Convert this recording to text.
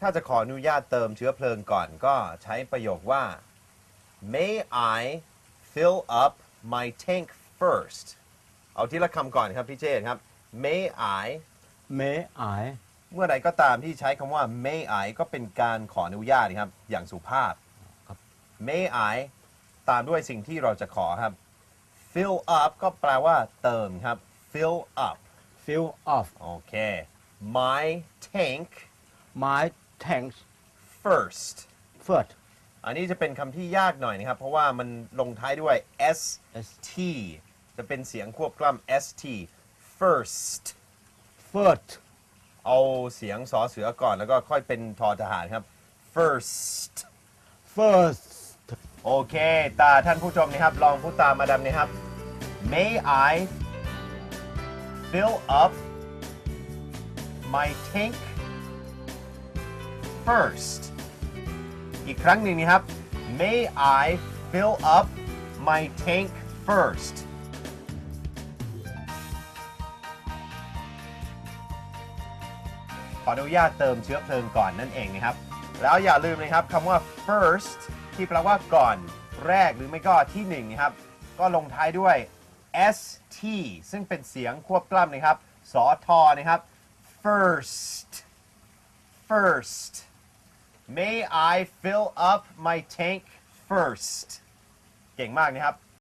ถ้าจะขออนุญาตเติมเชื้อเพลิงก่อนก็ใช้ประโยคว่า May I fill up my tank first เอาทีละคำก่อนครับพี่เจษครับ May I May I เมื่อใดก็ตามที่ใช้คำว่า May I ก็เป็นการขออนุญาตครับ อย่างสุภาพครับ May I ตามด้วยสิ่งที่เราจะขอครับ fill up ก็แปลว่าเติมครับ fill up fill up โอเค my tank my tanks first first อันนี้จะเป็นคำที่ยากหน่อยนะครับ เพราะว่ามันลงท้ายด้วย s S t จะเป็นเสียงควบกล้ำ s t first first เอาเสียงสอเสือก่อนแล้วก็ค่อยเป็นทอทหารครับ first first โอเค ตาท่านผู้ชมนะครับ ลองพูดตามมาดามนะครับ May I fill up my tank first อีกครั้งหนึ่งนะครับ May I fill up my tank first ขออนุญาตเติมเชื้อเพลิงก่อนนั่นเองนะครับ แล้วอย่าลืมนะครับคำว่า first ที่แปลว่าก่อนแรกหรือไม่ก็ที่หนึ่งนะครับ ก็ลงท้ายด้วย st ซึ่งเป็นเสียงควบกล้ำนะครับ สอทอนะครับ first first May I fill up my tank first เก่งมากนะครับ